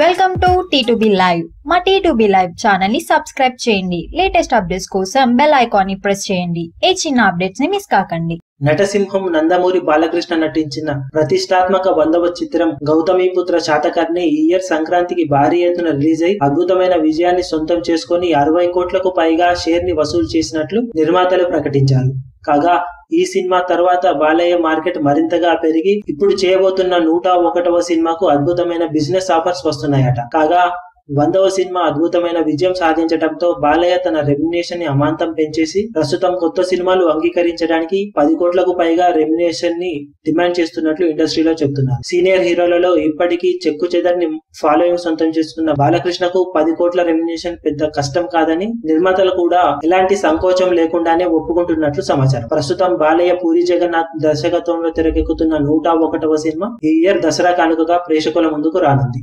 Welcome to T live మా T live ఛానల్ని subscribe చేయండి. లేటెస్ట్ అప్డేట్స్ కోసం బెల్ ఐకాన్ని ప్రెస్ చేయండి. ఏ చిన్న అప్డేట్స్ని మిస్ కాకండి. నటసింహం నందమూరి బాలకృష్ణ నటించిన ప్రతిష్టాత్మక వందవ చిత్రం గౌతమిపుత్ర శాతకర్ణి ఈ ఇయర్ సంక్రాంతికి భారీ ఎత్తున రిలీజ్ అయి అద్భుతమైన విజయాన్ని సొంతం చేసుకుని అరవై కోట్లకు పైగా షేర్ని వసూలు చేసినట్లు నిర్మాతలు ప్రకటించారు. కాగా ఈ సినిమా తర్వాత బాలయ్య మార్కెట్ మరింతగా పెరిగి ఇప్పుడు చేయబోతున్న నూట ఒకటవ సినిమాకు అద్భుతమైన బిజినెస్ ఆఫర్స్ వస్తున్నాయట. కాగా వందవ సినిమా అద్భుతమైన విజయం సాధించడంతో బాలయ్య తన రెమ్యునేషన్ని అమాంతం పెంచేసి ప్రస్తుతం కొత్త సినిమాలు అంగీకరించడానికి పది కోట్లకు పైగా రెమ్యునేషన్ని డిమాండ్ చేస్తున్నట్లు ఇండస్ట్రీలో చెప్తున్నారు సీనియర్ హీరోలలో ఇప్పటికీ చెక్కు చెదర్ని ఫాలోయింగ్ సొంతం చేసుకున్న బాలకృష్ణకు పది కోట్ల రెమ్యునేషన్ పెద్ద కష్టం కాదని నిర్మాతలు కూడా ఎలాంటి సంకోచం లేకుండానే ఒప్పుకుంటున్నట్లు సమాచారం. ప్రస్తుతం బాలయ్య పూరి జగన్నాథ్ దర్శకత్వంలో తెరకెక్కుతున్న నూట ఒకటవ సినిమా ఈ ఇయర్ దసరా కానుకగా ప్రేక్షకుల ముందుకు రానుంది.